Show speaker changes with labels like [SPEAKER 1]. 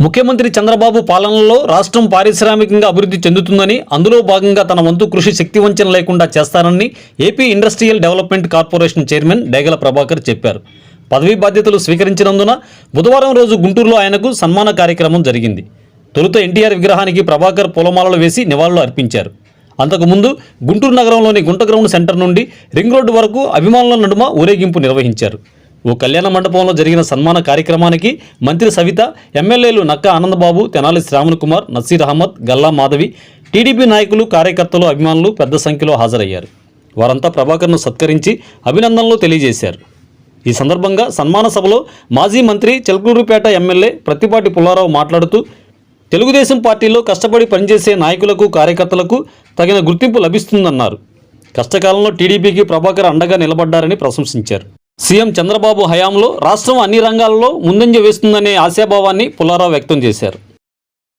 [SPEAKER 1] ముఖ్యమంత్రి చంద్రబాబు పాలనలో రాష్ట్రం పారిశ్రామికంగా అభివృద్ధి చెందుతుందని అందులో భాగంగా తన వంతు కృషి శక్తివంచన లేకుండా చేస్తానని AP industrial development corporation chairman Degala Prabhakar చెప్పారు. పదవీ బాధ్యతలు స్వీకరించినందున బుధవారం రోజు గుంటూరులో ఆయనకు సన్మాన కార్యక్రమం జరిగింది. తొలుత ఎన్టీఆర్ విగ్రహానికి ప్రభాకర్ పూలమాలలు వేసి నివాళులు అర్పించారు. అంతకుముందు గుంటూరు నగరంలోని గుంట గ్రౌండ్ సెంటర్ నుండి రింగ్ రోడ్డు వరకు అభిమానుల నడుమ ఊరేగింపు నిర్వహించారు. ఓ కళ్యాణ మండపంలో జరిగిన సన్మాన కార్యక్రమానికి మంత్రి సవిత ఎమ్మెల్యేలు నక్క ఆనందబాబు తెనాలి శ్రావణ్ కుమార్ నసీర్ అహ్మద్ గల్లా మాధవి టీడీపీ నాయకులు కార్యకర్తలు అభిమానులు పెద్ద సంఖ్యలో హాజరయ్యారు. వారంతా ప్రభాకర్ను సత్కరించి అభినందనలు తెలియజేశారు. ఈ సందర్భంగా సన్మాన సభలో మాజీ మంత్రి చిలకలూరుపేట ఎమ్మెల్యే ప్రత్తిపాటి పుల్లారావు మాట్లాడుతూ తెలుగుదేశం పార్టీలో కష్టపడి పనిచేసే నాయకులకు కార్యకర్తలకు తగిన గుర్తింపు లభిస్తుందన్నారు. కష్టకాలంలో టీడీపీకి ప్రభాకర్ అండగా నిలబడ్డారని ప్రశంసించారు. సీఎం చంద్రబాబు హయాంలో రాష్ట్రం అన్ని రంగాల్లో ముందంజ వేస్తుందనే ఆశాభావాన్ని పుల్లారావు వ్యక్తం చేశారు.